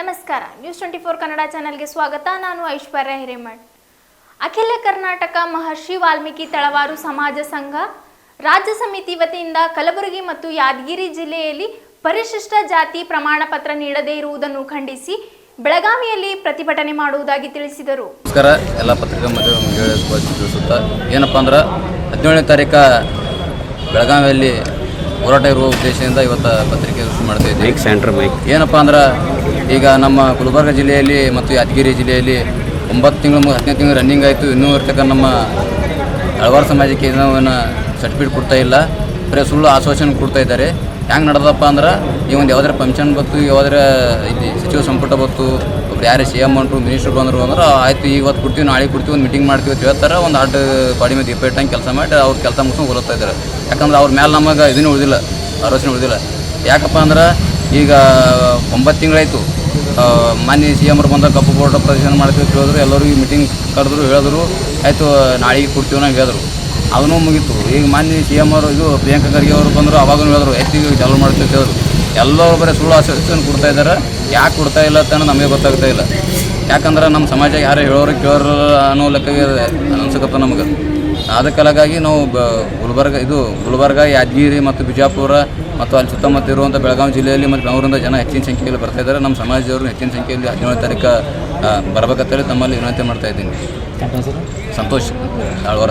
ನಮಸ್ಕಾರ. News twenty four Kannada ಚಾನೆಲ್ಗೆ ಸ್ವಾಗತ. ನಾನು ಐಶ್ವರ್ಯ ಹಿರೇಮಠ್. ಅಖಿಲ ಕರ್ನಾಟಕ ಮಹರ್ಷಿ ವಾಲ್ಮೀಕಿ ತಳವಾರು ಸಮಾಜ ಸಂಘ ರಾಜ್ಯ ಸಮಿತಿ ವತಿಯಿಂದ ಕಲಬುರಗಿ ಮತ್ತು ಯಾದಗಿರಿ ಜಿಲ್ಲೆಯಲ್ಲಿ ಪರಿಶಿಷ್ಟ ಜಾತಿ ಪ್ರಮಾಣ ಪತ್ರ ನೀಡದೇ ಇರುವುದನ್ನು ಖಂಡಿಸಿ ಬೆಳಗಾವಿಯಲ್ಲಿ ಪ್ರತಿಭಟನೆ ಮಾಡುವುದಾಗಿ ತಿಳಿಸಿದರು. ನಮಸ್ಕಾರ. ಎಲ್ಲ ಪತ್ರಿಕಾ ಮಾಧ್ಯಮ ಏನಪ್ಪಾ ಶುಭಾಶಯ ತಿಳಿಸುತ್ತಾ ಏನಪ್ಪ ಅಂದ್ರೆ ಹದಿನೇಳನೇ ತಾರೀಕು ಬೆಳಗಾವಿಯಲ್ಲಿ ಹೋರಾಟ ಇರುವ ಉದ್ದೇಶದಿಂದ ಇವತ್ತು ಪತ್ರಿಕೆ ಮಾಡ್ತಾ ಇದ್ದೀವಿ. ಏನಪ್ಪ ಅಂದ್ರೆ ಈಗ ನಮ್ಮ ಗುಲ್ಬರ್ಗ ಜಿಲ್ಲೆಯಲ್ಲಿ ಮತ್ತು ಯಾದಗಿರಿ ಜಿಲ್ಲೆಯಲ್ಲಿ ಒಂಬತ್ತು ತಿಂಗಳು ಹತ್ತನೇ ತಿಂಗಳು ರನ್ನಿಂಗ್ ಆಯಿತು. ಇನ್ನೂ ಇರ್ತಕ್ಕ ನಮ್ಮ ಹಲವಾರು ಸಮಾಜಕ್ಕೆ ಏನೋ ಸರ್ಟಿಫಿಕೇಟ್ ಕೊಡ್ತಾ ಇಲ್ಲ. ಬರೀ ಸುಳ್ಳು ಆಶ್ವಾಸನೆ ಕೊಡ್ತಾ ಇದ್ದಾರೆ. ಹೆಂಗೆ ನಡೆದಪ್ಪ ಅಂದ್ರೆ ಈ ಒಂದು ಯಾವ್ದಾರ ಫಂಕ್ಷನ್ ಬತ್ತು ಯಾವ್ದಾರ ಇಲ್ಲಿ ಸಚಿವ ಸಂಪುಟ ಬತ್ತು ಒಬ್ರು ಯಾರು ಸಿ ಎಂ ಅಂಟು ಮಿನಿಸ್ಟ್ರು ಬಂದರು ಅಂದ್ರೆ ಆಯ್ತು ಇವತ್ತು ಕೊಡ್ತೀವಿ, ನಾಳೆ ಕೊಡ್ತೀವಿ, ಒಂದು ಮೀಟಿಂಗ್ ಮಾಡ್ತೀವಿ ಅಂತ ಹೇಳ್ತಾರೆ. ಒಂದು ಆಟ ಬಾಡಿ ಮೇಲೆ ಇಪ್ಪಟ್ಟಂಗೆ ಕೆಲಸ ಮಾಡಿ ಅವ್ರು ಕೆಲಸ ಮುಗಿಸ್ಕೊಂಡು ಹೋಗುತ್ತಾ ಇದ್ದಾರೆ ಯಾಕಂದ್ರೆ ಅವ್ರ ಮೇಲೆ ನಮಗೆ ಇದನ್ನೂ ಉಳಿದಿಲ್ಲ ಭರವಸೆ ಉಳಿದಿಲ್ಲ. ಯಾಕಪ್ಪ ಅಂದ್ರೆ ಈಗ ಒಂಬತ್ತು ತಿಂಗಳಾಯಿತು. ಮಾನ್ಯ ಸಿ ಎಂ ಬಂದಾಗ ಕಪ್ಪು ಬೋರ್ಡ್ ಪ್ರದರ್ಶನ ಮಾಡ್ತೀವಿ ಕೇಳಿದ್ರು ಹೇಳಿದ್ರು ಎಲ್ಲರೂ ಈ ಮೀಟಿಂಗ್ ಕರೆದ್ರು, ಹೇಳಿದ್ರು, ಆಯಿತು, ನಾಳೆಗೆ ಕೊಡ್ತೀವಿ ನಾವು ಹೇಳಿದ್ರು. ಅದನ್ನೂ ಮುಗೀತು. ಈಗ ಮಾನ್ಯ ಸಿ ಎಂ ಅವರು, ಇದು ಪ್ರಿಯಾಂಕಾ ಖರ್ಗೆ ಅವರು ಬಂದರು ಅವಾಗೂ ಹೇಳಿದ್ರು ಹೆಚ್ಚಿಗೆ ಚಾಲೂ ಮಾಡ್ತೀವಿ? ಕೇಳಿದ್ರು. ಎಲ್ಲರೂ ಬರೀ ಸುಳ್ಳು ಆಶ್ವಾಸನೆ ಕೊಡ್ತಾ ಇದ್ದಾರೆ. ಯಾಕೆ ಕೊಡ್ತಾ ಇಲ್ಲ ಅಂತ ನಮಗೆ ಗೊತ್ತಾಗ್ತಾ ಇಲ್ಲ. ಯಾಕಂದ್ರೆ ನಮ್ಮ ಸಮಾಜ ಯಾರು ಹೇಳೋರು ಕೇಳೋರು ಅನ್ನೋ ಲೆಕ್ಕ ಅನ್ಸಕತ್ತ ನಮಗೆ. ಅದಕ್ಕಾಗಿ ನಾವು ಬ ಗುಲ್ಬರ್ಗ ಇದು ಗುಲ್ಬರ್ಗ ಯಾದಗಿರಿ ಮತ್ತು ಬಿಜಾಪುರ ಮತ್ತು ಅಲ್ಲಿ ಸುತ್ತಮುತ್ತ ಇರುವಂಥ ಬೆಳಗಾವಿ ಜಿಲ್ಲೆಯಲ್ಲಿ ಮತ್ತು ಬೆಂಗಳೂರಿಂದ ಜನ ಹೆಚ್ಚಿನ ಸಂಖ್ಯೆಯಲ್ಲಿ ಬರ್ತಾ ಇದ್ದಾರೆ. ನಮ್ಮ ಸಮಾಜದವರು ಹೆಚ್ಚಿನ ಸಂಖ್ಯೆಯಲ್ಲಿ ಹದಿನೇಳು ತಾರೀಕು ಬರಬೇಕಂತೇಳಿ ತಮ್ಮಲ್ಲಿ ವಿನಂತಿ ಮಾಡ್ತಾ ಇದ್ದೀನಿ. ಸಂತೋಷ್ ಆಳ್ವಾರ.